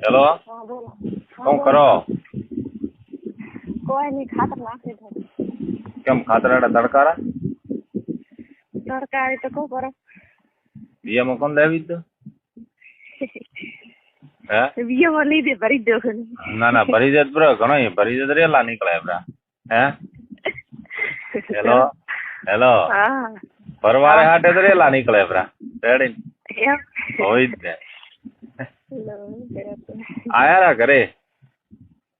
Hello? શું કરો? કોઈ નહીં ખાતર નાખી દો કેમ ખાતરાડા તડકારા? તડકા તો કહું કરો બીજામાં કોણ લેવી તો? હે? બીજામાં લીધે ભરી દો ના ના ભરી દે બ્રો ઘણો ભરી દે રેલા નીકળે બ્રા. હે? હેલો? હેલો? હા. ભરવારે હાટે તો રેલા નીકળે બ્રા. રેડી. હોય જ ને. આયા રા ઘરે?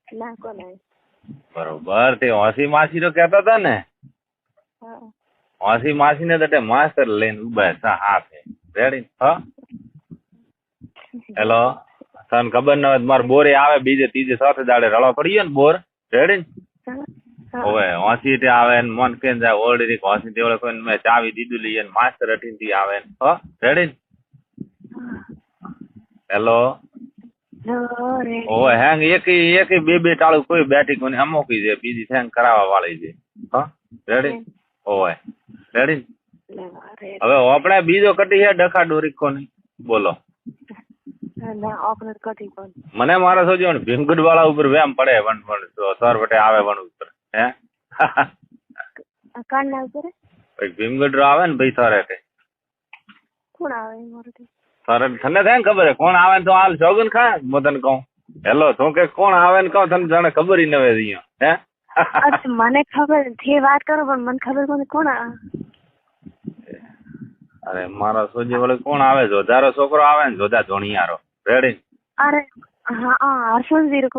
ના કોને બરોબર તે ઓસી માસી તો કહેતા હતા ને? ઓસી માસી ને તો માસ્ટર લઈને ઊભા સા રેડી હ? હેલો તને ખબર ન હોય મારે બોરે આવે બીજે ત્રીજે સાથે દાડે રળો પડી ગયો ને બોર? રેડી. હવે હોસી તે આવે ને મન કે જાય ઓલરેડી હોસી તે કોઈ મેં ચાવી દીધું લઈએ માસ્ટર અઠીનથી આવે ને. હ? રેડી હેલો લો હેંગ એક એક બે બે ટાળું કોઈ બેઠી કોની અમોકી છે બીજી હેંગ કરાવવા વાળી છે હ? રેડી ઓય. રેડી હવે આપણે બીજો કટી છે ડખા ડોરી કોની? બોલો. મને મારા સોજો ભીમગઢ વાળા ઉપર વેમ પડે વન તો સર વટે આવે વન ઉપર. હે? કાન ના ઉપર? ભીમગઢ આવે ને ભાઈ સર કઈ. કોણ આવે મારું સર તને થાય ખબર હે કોણ આવે તો હાલ શોગન ખા હું તને કહું. હેલો તું કે કોણ આવે ને કહું તને જાણે ખબર ન હોય અહીંયા. હે? મને ખબરથી વાત કરો પણ મને ખબર કોને કોણ અરે મારા સોજી વળે કોણ આવે? જોધારો છોકરો આવે ને જોધા ધોણિયારો. રેડી અરે હા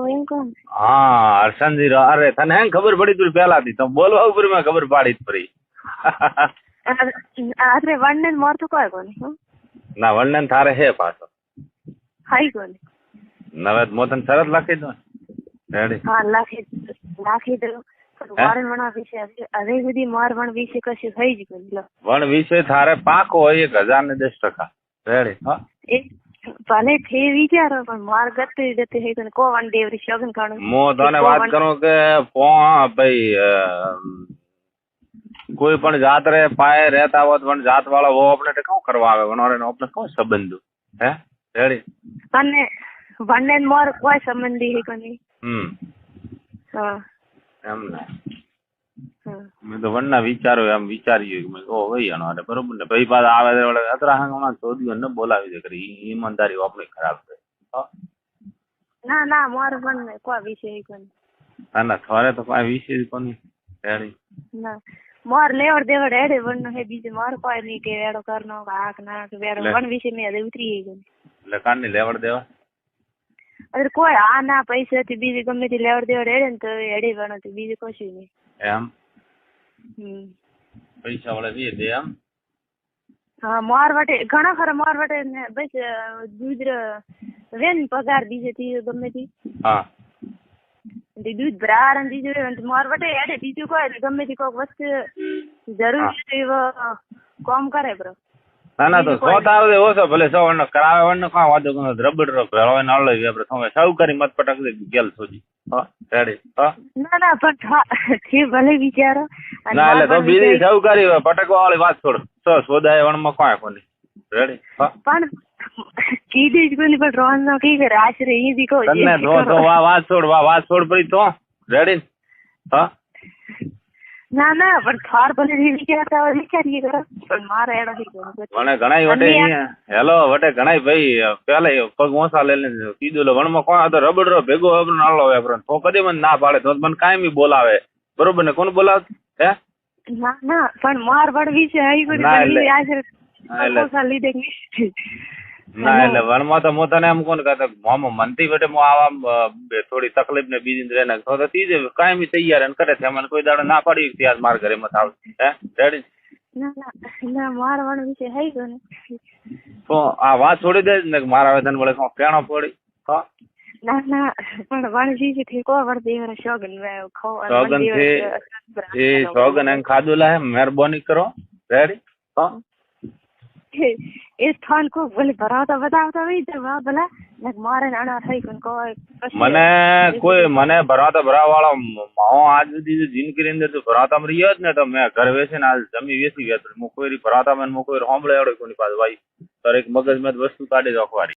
એમ કોણ હા હર્ષનજી રો અરે તને હેંગ ખબર પડી તું પેલાથી તો બોલવા ઉપર મેં ખબર પાડી જ પડી. અરે વન ને મારતું કોઈ કોને? ના વર્ણન થારે હે પાછો. હાઈ ગોલ. નવે મોતન શરત લખી દો. રેડી. હા લખી લખી દો. વણા વિશે હવે સુધી મારવણ વિશે કશું થઈ જ ગયું. લો. વણ વિશે થારે પાકો હોય એક હજાર ને દસ ટકા. રેડી હા. ભલે થે વિચારો પણ માર ગતે ગતે હે તને કો વણ દેવરી શગન કાણો? મો તને વાત કરું કે પો ભાઈ કોઈ પણ જાત રે પાયે રહેતા હોત પણ જાત વાળા વો આપણે તે કરવા આવે? વનોરે નો આપણે શું સંબંધ? હે? રેડી? અને વન ને માર કોઈ સંબંધી હે કોની? હમ. હા. એમ ને. મેં તો વનના વિચારો એમ વિચાર્યું કે મેં ઓ ભાઈ આનો અરે બરોબર ને? ભાઈ પાસે આવે તો વળે અતરા હાંગમાં ચોદ્યો ને બોલાવી દે કરી ઈમાનદારી આપણી ખરાબ છે. ના ના મોર વન ને કોઈ વિશે હે કોને? ના ના ખરે તો કોઈ વિશે કોની? રેડી? ના. માર લેવડ દેવડ એડે વણનો હે બીજું માર કોઈ નહીં કે વેડો કરનો આક નાક વેડો વણ વિશે મેં હવે ઉતરી ગઈ એટલે કાનની લેવડ દેવા? અરે કોઈ આ ના પૈસા થી બીજી ગમે તે લેવડ દેવડ એડે ને તો એડે વણ તો બીજું કશું નહીં. એમ? હમ. પૈસા વાળા દે દે એમ? હા માર વટે ઘણા ખરા માર વટે બસ દૂધ વેન પગાર બીજે થી ગમે થી હા. દૂધ ભરાર અને બીજું માર એડે બીજું કોઈ એટલે ગમે તે કોઈક વસ્તુ જરૂરી કોમ કરે બ્રો. ના ના તો સો દે ઓછો ભલે સો વણ કરાવે વણ કા વાતો કરો રબડ રો ભેળો ન લઈ આપણે તમે સાવકારી મત પટક દે ગેલ સોજી હા રેડી હા. ના ના પણ થા- ભલે વિચારો ના એટલે તો બીજી સૌ કરી પટકવા વાળી વાત છોડ. સો સોદાય વણમાં કોઈ કોની રેડી હા. પણ કીધું જ કોની પણ રોહન નો કી રાશ બી કહું તને તો તો વા વાત છોડ વા વા છોડ પડી તો રેડી હા? ના ના પણ થાર ભલે રીવી કે હોય વિચારીએ કરો પણ મારે એડો થી વણે ઘણાય વટે હેલો વટે ઘણાય ભાઈ પેલા પગ મોસા લઈને કીધું લે વણમાં કોણ? હતો રબડ રો ભેગો આપણો નાળો વેપરો તો કદી મને ના પાડે તો મને કાયમી બોલાવે. બરોબર ને? કોણ બોલાવે? હે? ના ના પણ માર વડ વિશે આવી એટલે- આશરે લીધે. ના એટલે વણમાં તો હું તને એમ કોણ કહેતો મોમાં મનથી વટે હું આવા થોડી તકલીફ ને બીજી રહે ને તો તો તીજે કાયમી તૈયાર ને કરે છે. મને કોઈ દાડો ના પાડી ત્યાં માર ઘરે મત આવ. હે? રેડી ના ના ના વિશે આવી ગયો ને. તો આ વાત છોડી દે ને મારા વેતન વળે કોણ કેણો પડી. હા? ના ના પણ વાણજી વિશે થી કો વડ દેવરા શોગન ખો સોગન છે એ શોગન એમ ખાધું લાહે મહેરબાની કરો. રેડી હા ને કોઈ મને કોઈ મને ભરાતા ભરાવા વાળો માવો આજ સુધી જિંદગી અંદર ભરાતા રહ્યો જ ને તો મેં ઘર વેચીને આજ જમી વેસી ગયા હું કોઈ ભરાતા મને કોઈ સાંભળે કોની પાસે ભાઈ તારે એક મગજમાં વસ્તુ કાઢી રાખવાની